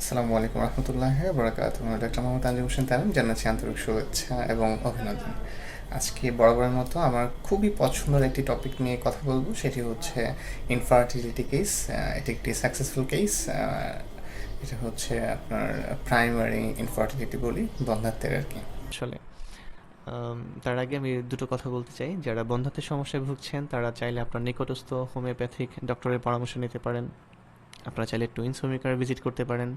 আসসালামু আলাইকুম রহমতুল্লাহ বরাকাত ডাক্তার মোহাম্মদ আলী হোসেন তামিম জানাচ্ছি আন্তরিক শুভেচ্ছা এবং অভিনন্দন। আজকে বরাবরের মতো আমার খুবই পছন্দের একটি টপিক নিয়ে কথা বলব, সেটি হচ্ছে ইনফার্টিলিটি কেস এটি একটি সাকসেসফুল কেস এটা হচ্ছে আপনার প্রাইমারি ইনফার্টিলিটি বলি বন্ধাত্বের আর কি। আসলে তার আগে আমি দুটো কথা বলতে চাই। যারা বন্ধাত্বের সমস্যায় ভুগছেন, তারা চাইলে আপনার নিকটস্থ হোমিওপ্যাথিক ডক্টরের পরামর্শ নিতে পারেন। আপনারা চাইলে টুইন্স হোমিওকার ভিজিট করতে পারেন।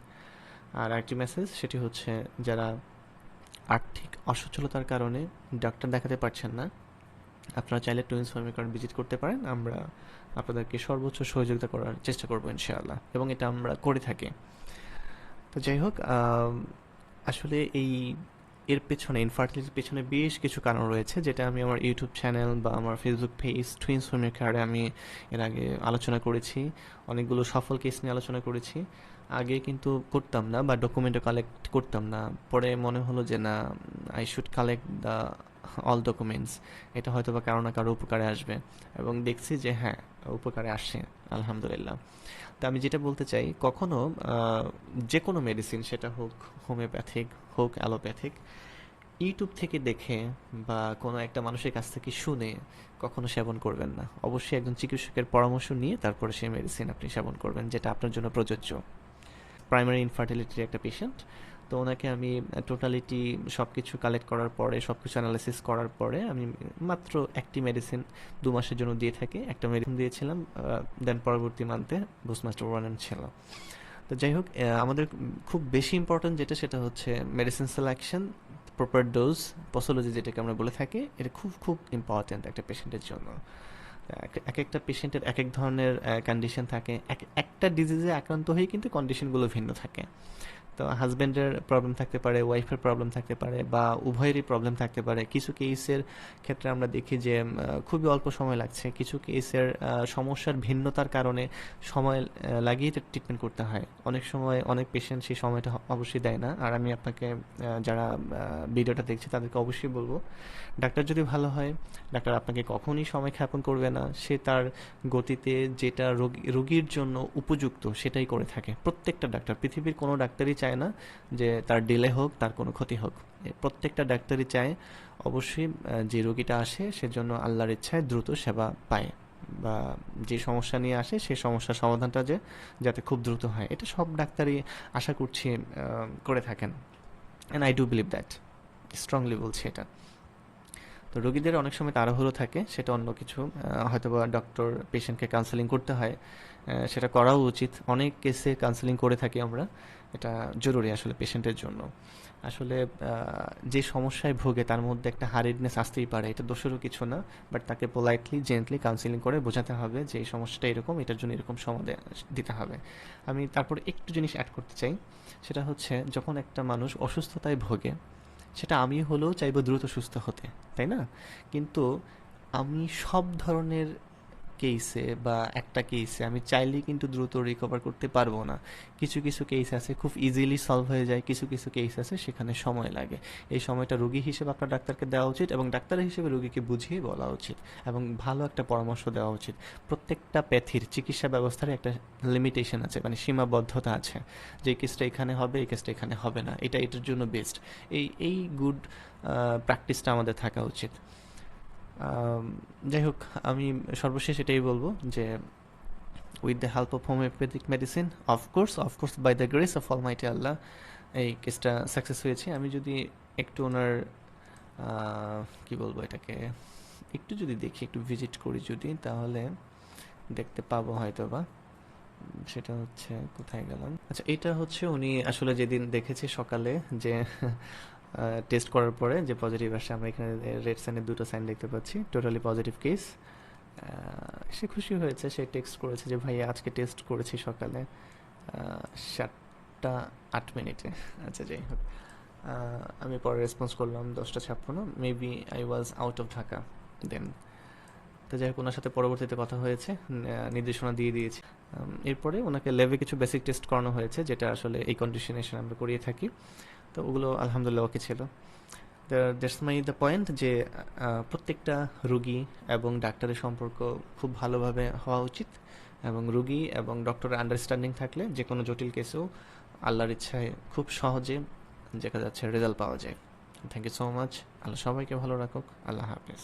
আর একটি মেসেজ সেটি হচ্ছে যারা আর্থিক অসচ্ছলতার কারণে ডাক্তার দেখাতে পারছেন না, আপনারা চাইলে টুইন্স হোমিওকার ভিজিট করতে পারেন। আমরা আপনাদেরকে সর্বোচ্চ সহযোগিতা করার চেষ্টা করব ইনশাআল্লাহ, এবং এটা আমরা করে থাকি। তো যাই হোক আসলে এই এর পেছনে ইনফার্টিলিটির পেছনে বেশ কিছু কারণ রয়েছে, যেটা আমি আমার ইউটিউব চ্যানেল বা আমার ফেসবুক পেজ টুইন্স হোমিওকারে আমি এর আগে আলোচনা করেছি, অনেকগুলো সফল কেস নিয়ে আলোচনা করেছি। আগে কিন্তু করতাম না বা ডকুমেন্টও কালেক্ট করতাম না, পরে মনে হলো যে না I should collect the all documents এটা হয়তো বা কারও না কারও উপকারে আসবে। এবং দেখছি যে হ্যাঁ উপকারে আসছে, আলহামদুলিল্লাহ। তা আমি যেটা বলতে চাই, কখনো যে কোনো মেডিসিন সেটা হোক হোমিওপ্যাথিক হোক অ্যালোপ্যাথিক ইউটিউব থেকে দেখে বা কোনো একটা মানুষের কাছ থেকে শুনে কখনো সেবন করবেন না। অবশ্যই একজন চিকিৎসকের পরামর্শ নিয়ে তারপরে সেই মেডিসিন আপনি সেবন করবেন, যেটা আপনার জন্য প্রযোজ্য। প্রাইমারি ইনফার্টিলিটির একটা পেশেন্ট তো ওনাকে আমি টোটালিটি সব কিছু কালেক্ট করার পরে সব কিছু অ্যানালাইসিস করার পরে আমি মাত্র একটি মেডিসিন দু মাসের জন্য দিয়ে থাকি। একটা মেডিসিন দিয়েছিলাম দেন পরবর্তী মান্থে বুস্টমাস্টার ওয়ান ছিল। তো যাই হোক আমাদের খুব বেশি ইম্পর্টেন্ট যেটা, সেটা হচ্ছে medicine selection proper dose posology যেটাকে আমরা বলে থাকি, এটা খুব খুব ইম্পর্টেন্ট একটা পেশেন্টের জন্য। এক একটা পেশেন্টের এক এক ধরনের কন্ডিশন থাকে। এক- একটা ডিজিজে আক্রান্ত হয়ে কিন্তু কন্ডিশনগুলো ভিন্ন থাকে। তো হাজব্যান্ডের প্রবলেম থাকতে পারে ওয়াইফের প্রবলেম থাকতে পারে বা উভয়েরই প্রবলেম থাকতে পারে। কিছু কেসের ক্ষেত্রে আমরা দেখি যে খুবই অল্প সময় লাগছে। কিছু কেসের সমস্যার ভিন্নতার কারণে সময় লাগিয়ে ট্রিটমেন্ট করতে হয়। অনেক সময় অনেক পেশেন্ট সেই সময়টা অবশ্যই দেয় না। আর আমি আপনাকে যারা ভিডিওটা দেখছে তাদেরকে অবশ্যই বলব, ডাক্তার যদি ভালো হয়, ডাক্তার আপনাকে কখনই সময় ক্ষেপণ করবে না। সে তার গতিতে যেটা রোগী, রোগীর জন্য উপযুক্ত সেটাই করে থাকে। প্রত্যেকটা ডাক্তার, পৃথিবীর কোনো ডাক্তারই চায় না যে তার ডিলে হোক, তার কোনো ক্ষতি হোক। প্রত্যেকটা ডাক্তারই চায়, অবশ্যই যে রোগীটা আসে, সেজন্য আল্লাহর ইচ্ছায় দ্রুত সেবা পায়। বা যে সমস্যা নিয়ে আসে সেই সমস্যার সমাধানটা যে, যাতে খুব দ্রুত হয়। এটা সব ডাক্তারই আশা করছি করে থাকেন। And I do believe that strongly বলছি এটা। তো রোগীদের অনেক সময় তাড়াহুড়ো থাকে, সেটা অন্য কিছু হয়তোবা ডক্টর পেশেন্টকে কাউন্সেলিং করতে হয়। সেটা করাও উচিত। অনেক কেসে কাউন্সেলিং করে থাকি আমরা। এটা জরুরি আসলে পেশেন্টের জন্য। আসলে যে সমস্যায় ভোগে তার মধ্যে একটা হারিডনেস আসতেই পারে, এটা দোষেরও কিছু না বাট তাকে পোলাইটলি জেন্টলি কাউন্সিলিং করে বোঝাতে হবে যে এই সমস্যাটা এরকম, এটার জন্য এরকম সমাধান দিতে হবে। আমি তারপর একটু জিনিস অ্যাড করতে চাই, সেটা হচ্ছে যখন একটা মানুষ অসুস্থতায় ভোগে, সেটা আমি হলেও চাইব দ্রুত সুস্থ হতে, তাই না? কিন্তু আমি সব ধরনের কেসে বা একটা কেসে আমি চাইলেই কিন্তু দ্রুত রিকভার করতে পারব না। কিছু কিছু কেস আছে, খুব ইজিলি সলভ হয়ে যায়, কিছু কিছু কেস আছে, সেখানে সময় লাগে। এই সময়টা রোগী হিসেবে আপনার ডাক্তারকে দেওয়া উচিত এবং ডাক্তার হিসেবে রোগীকে বুঝিয়ে বলা উচিত এবং ভালো একটা পরামর্শ দেওয়া উচিত। প্রত্যেকটা প্যাথির চিকিৎসা ব্যবস্থার একটা লিমিটেশন আছে মানে সীমাবদ্ধতা আছে যে কেসটা এখানে হবে, এই কেসটা এখানে হবে না। এটা, এটার জন্য বেস্ট এই এই গুড প্র্যাকটিসটা আমাদের থাকা উচিত। যাই হোক, আমি সর্বশেষ এটাই বলব যে with the help of homeopathic medicine of course of course by the grace of almighty আল্লাহ এই কেসটা সাকসেস হয়েছে। আমি যদি একটু ওনার কি বলব এটাকে, একটু যদি দেখি, একটু ভিজিট করি যদি, তাহলে দেখতে পাবো হয়তো বা সেটা হচ্ছে কোথায় গেলাম? আচ্ছা এটা হচ্ছে উনি আসলে যেদিন দেখেছে সকালে যে টেস্ট করার পরে যে পজিটিভ আসে, আমরা এখানে রেড সাইনের দুটো সাইন দেখতে পাচ্ছি টোটালি পজিটিভ কেস সে খুশি হয়েছে, সে টেক্সট করেছে যে ভাই আজকে টেস্ট করেছি সকালে সাতটা আট মিনিটে। আচ্ছা যাই হোক। আমি পরে রেসপন্স করলাম দশটা ছাপ্পান্ন maybe I was out of Dhaka then তো যাই হোক, ওনার সাথে পরবর্তীতে কথা হয়েছে নির্দেশনা দিয়ে দিয়েছি। এরপরে ওনাকে লেভে কিছু বেসিক টেস্ট করানো হয়েছে, যেটা আসলে এই কন্ডিশনে আমরা করিয়ে থাকি। তো ওগুলো আলহামদুলিল্লাহ ওকে ছিল। দ্যাটস মাই দ্য পয়েন্ট যে প্রত্যেকটা রুগী এবং ডাক্তারের সম্পর্ক খুব ভালোভাবে হওয়া উচিত এবং রুগী এবং ডক্টরের আন্ডারস্ট্যান্ডিং থাকলে যে কোনো জটিল কেসেও আল্লাহর ইচ্ছায় খুব সহজে দেখা যাচ্ছে রেজাল্ট পাওয়া যায়। থ্যাংক ইউ সো মাচ আল্লাহ সবাইকে ভালো রাখুক। আল্লাহ হাফেজ।